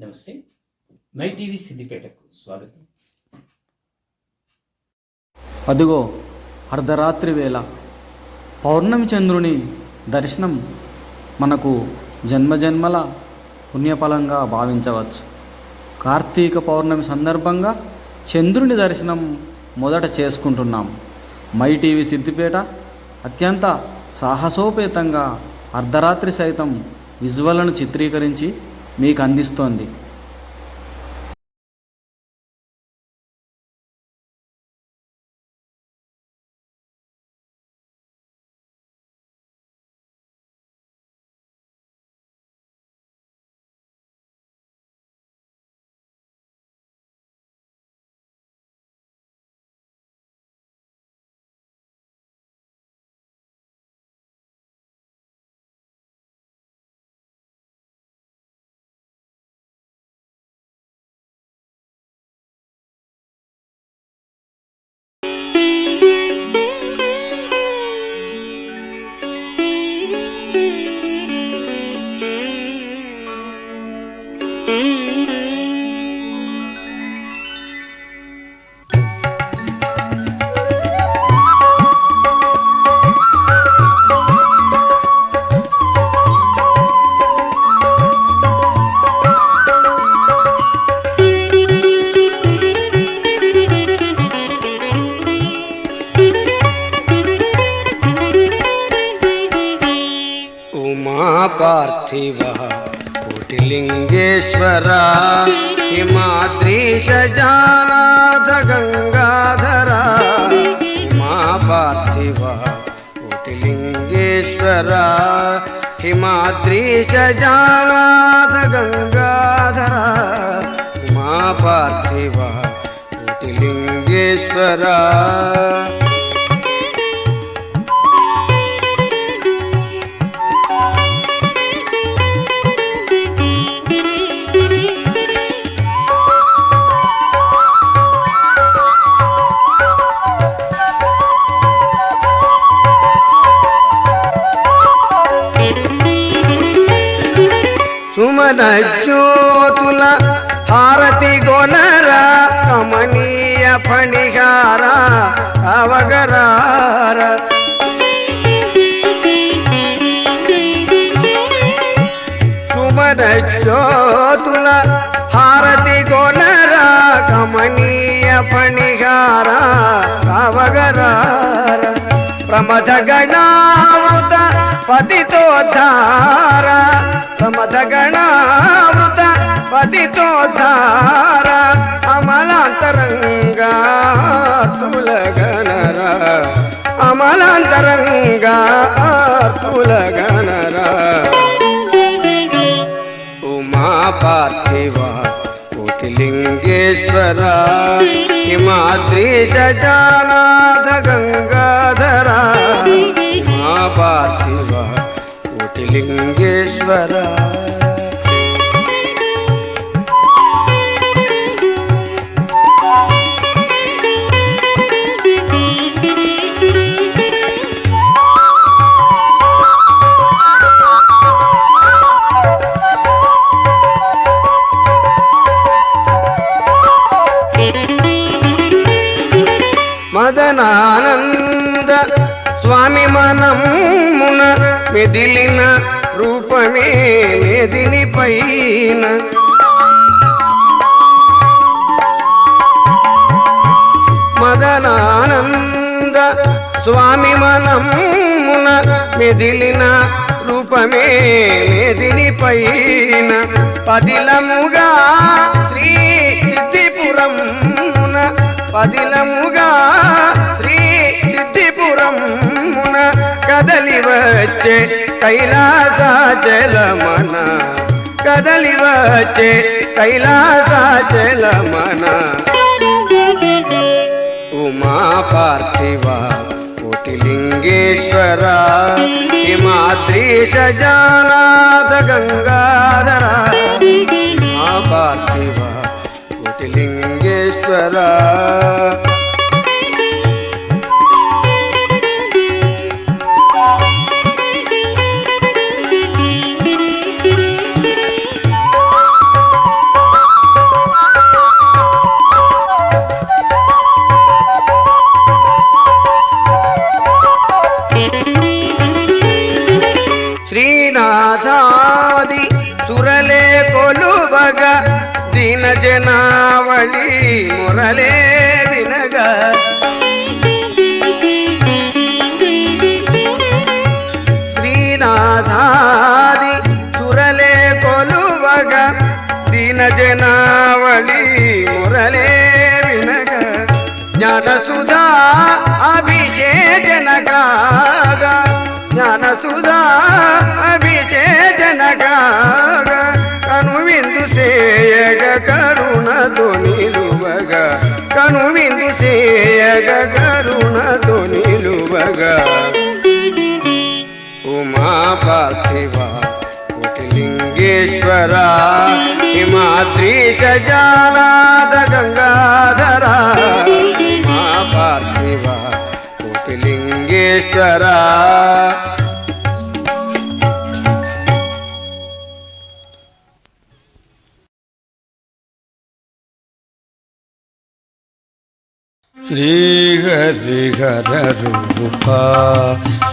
నమస్తే. My TV సిద్దిపేటకు స్వాగతం. అదుగో అర్ధరాత్రి వేళ పౌర్ణమి చంద్రుని దర్శనం మనకు జన్మజన్మల పుణ్యఫలంగా భావించవచ్చు. కార్తీక పౌర్ణమి సందర్భంగా చంద్రుని దర్శనం మొదట చేసుకుంటున్నాం. మై టీవీ సిద్దిపేట అత్యంత సాహసోపేతంగా అర్ధరాత్రి సైతం విజువలను చిత్రీకరించి మీకు అందిస్తోంది. हिमाद्रीश जानाथ गंगाधरा। उमा पार्थिवा कोटिलिङ्गेश्वर సుమన జ్యోతుల హారతి గొనర కమనీయ ఫణిహార అవగరార. సుమన జ్యోతుల హారతి గొనర కమనీయ ఫణిహార కవగరార ప్రమథ గణామృత పతితోద్ధార ప్రమథ గణామృత పతితోద్ధార అమలాంతరంగా తులగనర అమలాంతరంగా తులగనర ఉమా పార్థివ కోటిలింగేశ్వర హిమాద్రీశ జానాథ గంగాధర ఉమా పార్థివ కోటిలింగేశ్వర మెదిలిన రూపమే మెదిని పైన. మదనానంద స్వామి మనమున మెదిలిన రూపమే మెదిని పైన. పదిలముగా శ్రీ సిద్ధిపురమున పదిలముగా సిద్ధిపురం కదలి వచ్చే కైలాసాచలమన. కదలి వచ్చే కైలాసాచలమన. ఉమా పార్థివా కోటిలింగేశ్వర. హిమాద్రీశ జానాథ గంగాధర. ఉమా పార్థివ కోటిలింగేశ్వరా. దీన జనావళి మురళే వినగ. జ్ఞానసుధా అభిషేచన జ్ఞానసుధా అభిషేచన కాగా కను విందు సేయగ కరుణతో నిలువగా కను విందు సేయగ కరుణతో నిలువగా ఉమా పార్థివా కోటిలింగేశ్వర. హిమాద్రీశ జానాద గంగాధర మా పార్థివ కోటిలింగేశ్వర శ్రీహరిహర రూపా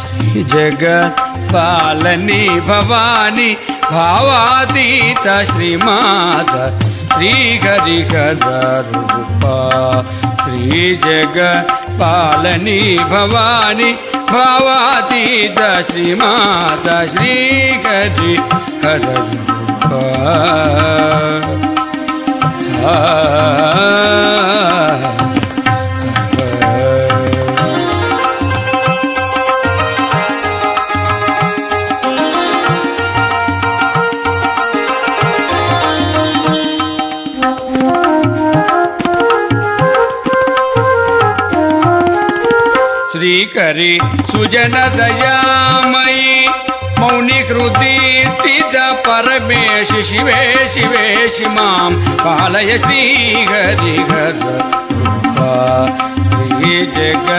శ్రీ జగత్ పాలని భవాని భావాతీత శ్రీమాత శ్రీహరిహర రూపా శ్రీ జగత్ పాలని భవాని భావాతీత శ్రీమాత శ్రీహరి హర రూపా ఆ శ్రీకరి సుజన దయామయి మౌని కృతి స్థిత పరమేశి శివే శివేశి మాం పాలయ శ్రీహరి హర రూపా శ్రీ జగ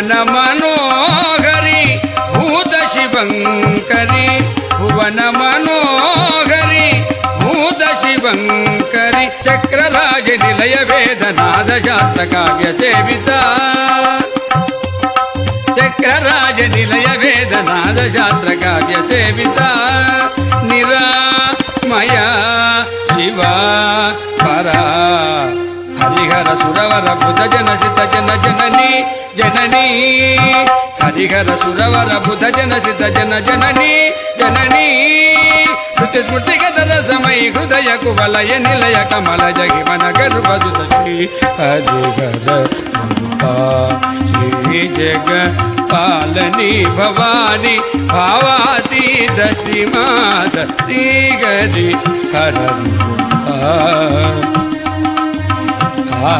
భువన మనోహరి భూత శివంకరి భువన మనోహరి భూత శివంకరి చక్రరాజ నిలయ వేదనాద శాస్త్ర కావ్య సేవిత చక్రరాజ నిలయ వేదనాద శాస్త్ర కావ్య సేవిత నిరామయ శివ పరా హరిహర సురవర బుధ జన సిత జన జనని జనని హరిహర సురవర బుధ జన సిత జన జనని జనని శృతి స్మృతి గదర సమయ హృదయ కువలయ నిలయ కమల జగి మన గర్భదుత శ్రీ హరిహర రూపా శ్రీ జగ పాలని భవాని భావాతీత శ్రీమాత శ్రీ గరి హర రూపా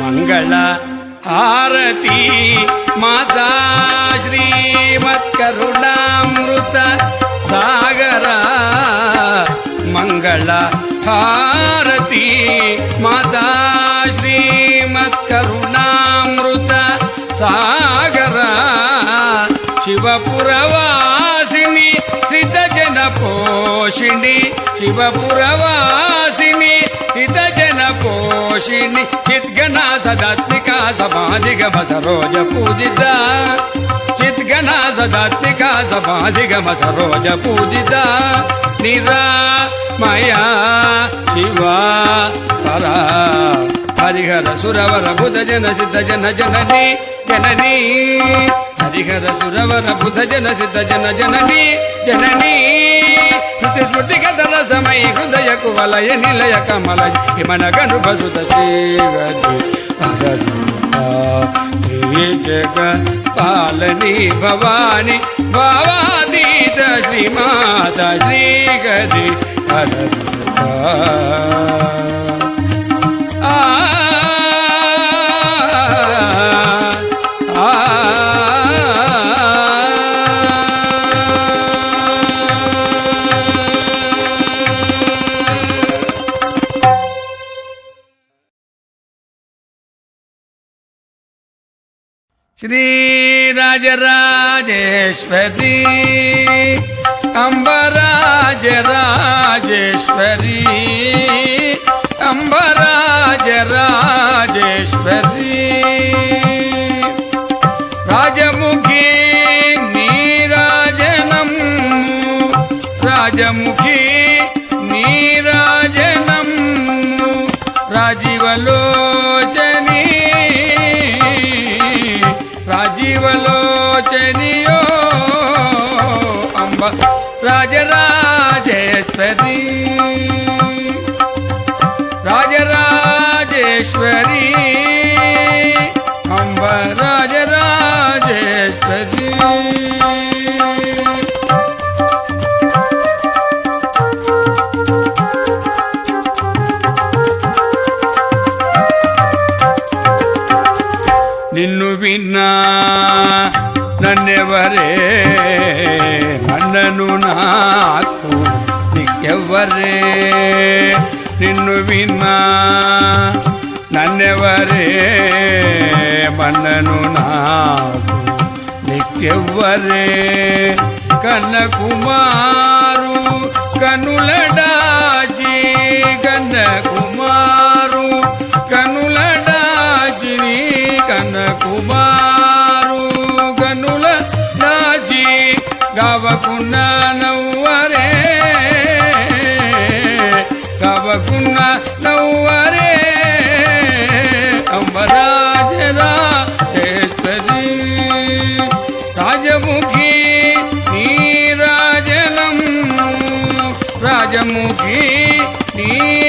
మంగళ హారతి మాతా శ్రీమత్కరుణామృత సాగర మంగళ హారతి మాతా శ్రీమత్కరుణామృత సాగర. శివపురవాసిని సిద్ధజన పోషిణి శివపురవాసిని సిద్ధజన పోషిణి చిద్గణ సదాత్మిక సమాధిగమ సరోజ పూజిత. చిద్గణ సదాత్మిక సమాధిగమ సరోజ పూజిత. నిరామయా శివ పరా. హరిహర సురవర బుధ జన సిద్ధ జన జనని జనని. హరిహర సురవర బుధ జన సిద్ధ జన జనని జనని. శృతి శృతి కథ రసమై హృదయ కువలయ నిలయ కమల హిమన గను భజుత శ్రీవతి జగ పాలని భవాని భావాతీత శ్రీమాత శ్రీగది హర శ్రీరాజరాజేశ్వరి అంబరాజరాజేశ్వరి అంబరాజరాజేశ్వరి. రాజముఖి నీరాజనం రాజముఖి दैनियो अम्ब राज राजेश्वरी राज राजेश्वरी విన్నా నన్నెవరే మన్నను నాకు నీకెవ్వరే కన్న కుమారు కనులడాచి కన్న కుమారు కనులడాచి కన్న కుమారు కనుల దాచి గవకున్న గవకున్న నవ్వరే. అంబరాజరా రాజముఖి నీ రాజనం రాజముఖి నీ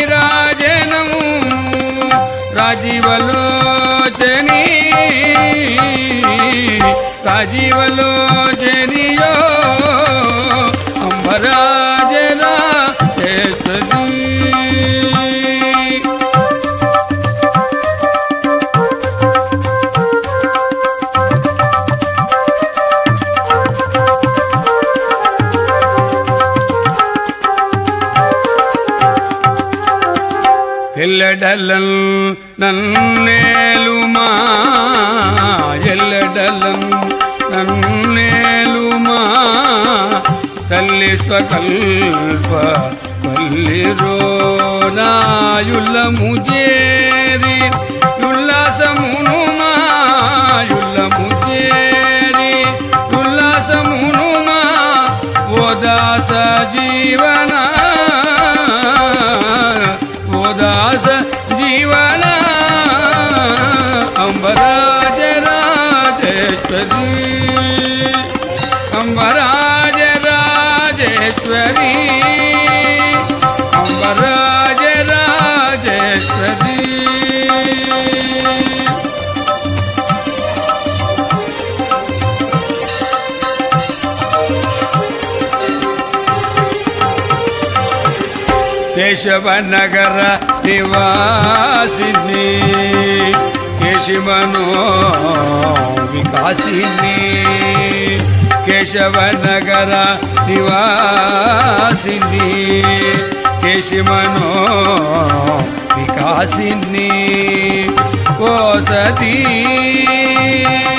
రాజనము. రాజీవలోచని రాజీవలోచనియో. అంబరా ఎల్లడలన్ నన్నేలుమా ఎల్లడలన్ నన్నేలుమా తల్లి స్వకల్ప పల్లిరో నాయుల్లము చేరి ఉల్లాసమునుమా యుల్లము చేరి ఉల్లాసమునుమా ఓదాస జీవన केशव नगर राजेश्वरी। राजेश्वरी। निवासिनी। వికాసిని కేశవనగర నివాసిని కేశవనో వికాసిని ఓ సతీ ఓ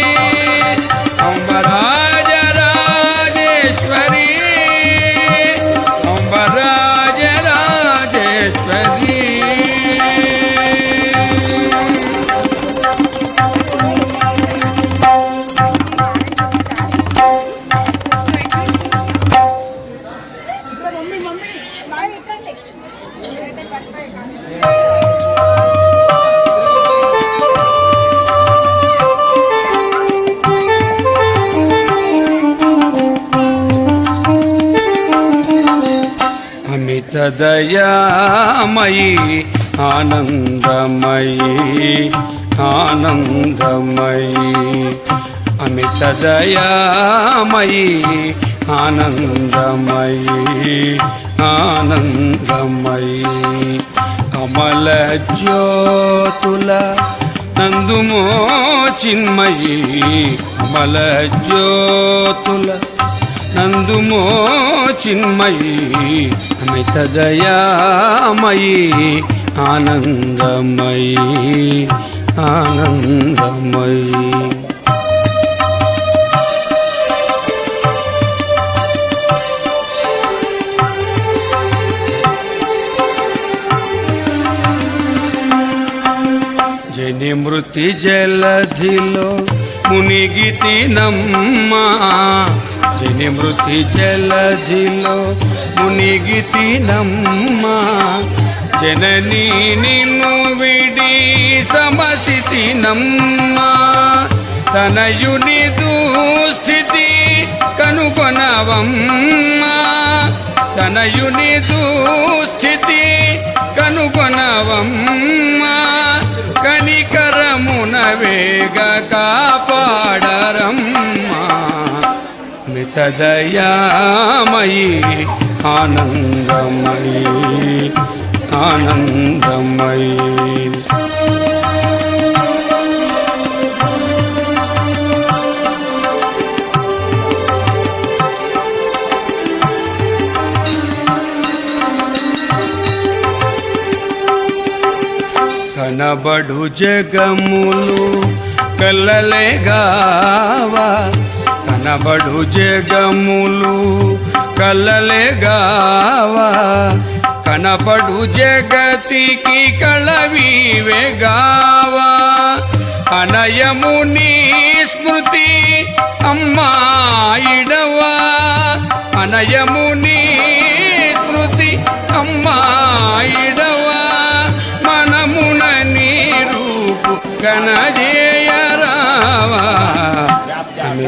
ఆనందమయీ ఆనందమయీ ఆనందమయీ. అమిత దయామయీ ఆనందమయీ ఆనందమయీ. కమల జ్యోతుల నందుమో చిన్మయీ కమల జ్యోతుల నందుమో చిన్మయీ అమిత దయామయీ ఆనందమయీ ఆనందమయీ. జని మృతి జలధిలో మునిగితి నమ్మా జని మృతి జలజిలో మునిగితి నమ్మా జననీ నిన్ను విడి సమసితి నమ్మా తనయుని దుస్థితి కనుగొనవమ్మ తనయుని దుస్థితి కనుగొనవమ్మ కనికరమున వేగ కాపాడరమ్మ మిత దయామయీ ఆనందమయీ ఆనందమయీ. కనబడు జగములు కల్లలేగావా కనబడు జగములు కలలేగావా కనపడు జగతికి కళవివెగావా అనయముని స్మృతి అమ్మాయిడవా అనయముని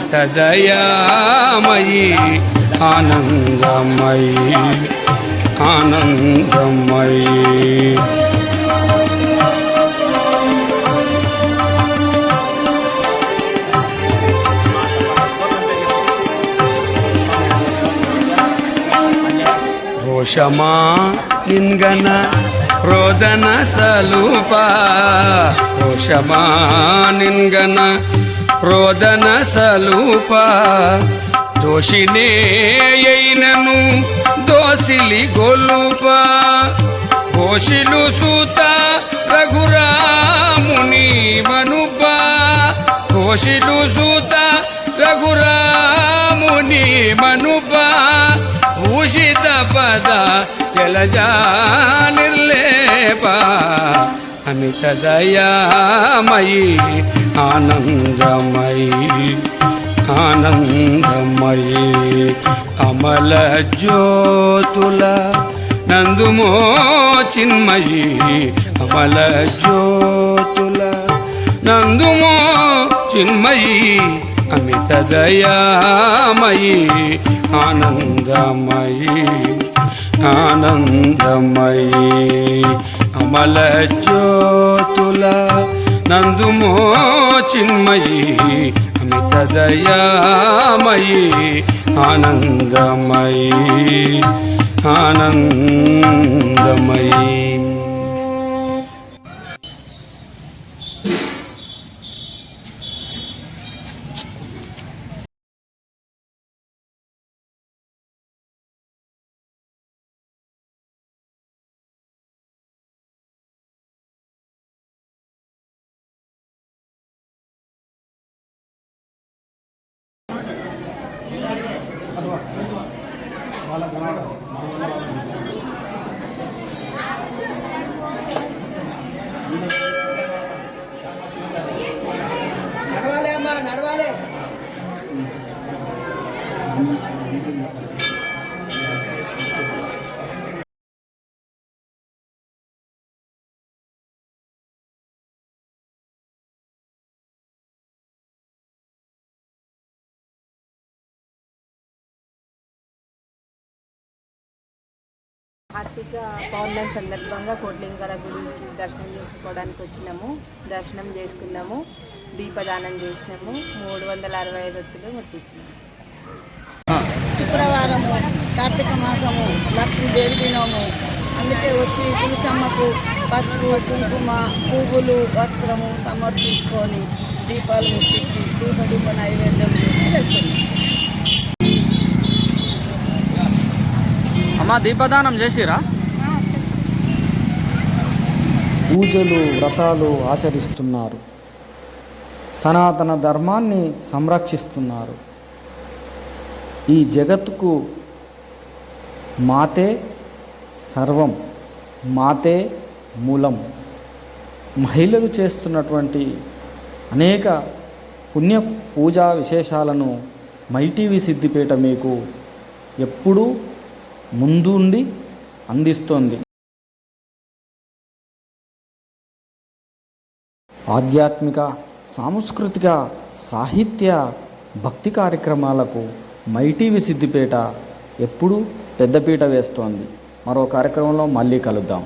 అమిత దయామయీ ఆనందమయీ ఆనందమయీ ರೋಷಮಾ ನಿನ್ಗನ ರೋದನ ಸಲೂಪ ರೋಷಮಾ ನಿನ್ಗನ రోదన సలూప దోషినే అయినను దోసిలి గొలుప. కోశిలు సూత రఘురాముని మనుప కోశిలు సూత రఘురాముని మనుప భూషిత పద జలజా నిర్లేప అమిత దయామయీ ఆనందమయీ ఆనందమయీ. అమల జ్యోతుల నందుమో చిన్మయీ అమల జ్యోతుల నందుమో చిన్మయీ అమిత దయామయీ ఆనందమయీ ఆనందమయీ. అమల జ్యోతుల నందుమో చిన్మయీ అమిత దయామయీ ఆనందమయీ ఆనందమయీ. Hola, Tomás. కార్తీక పౌర్ణమి సందర్భంగా కోట్లింగాల గుడికి దర్శనం చేసుకోవడానికి వచ్చినాము. దర్శనం చేసుకున్నాము. దీపదానం చేసినాము. మూడు వందల అరవై ఐదు ఒత్తులు ముట్టించినాము. శుక్రవారము కార్తీక మాసము లక్ష్మీదేవి దినము. అందుకే వచ్చి తులసమ్మకు పసుపు కుంకుమ పువ్వులు వస్త్రము సమర్పించుకొని దీపాలు ముట్టించి దీప దీప నైవేద్యం చేసి వెళ్తున్నాం. అమ్మా దీపదానం చేసిరా? పూజలు వ్రతాలు ఆచరిస్తున్నారు. సనాతన ధర్మాన్ని సంరక్షిస్తున్నారు. ఈ జగత్తుకు మాతే సర్వం మాతే మూలం. మహిళలు చేస్తున్నటువంటి అనేక పుణ్య పూజా విశేషాలను మైటీవీ సిద్దిపేట మీకు ఎప్పుడూ ముందుండి అందిస్తోంది. ఆధ్యాత్మిక సాంస్కృతిక సాహిత్య భక్తి కార్యక్రమాలకు మైటీవీ సిద్దిపేట ఎప్పుడూ పెద్దపీట వేస్తోంది. మరో కార్యక్రమంలో మళ్ళీ కలుద్దాం.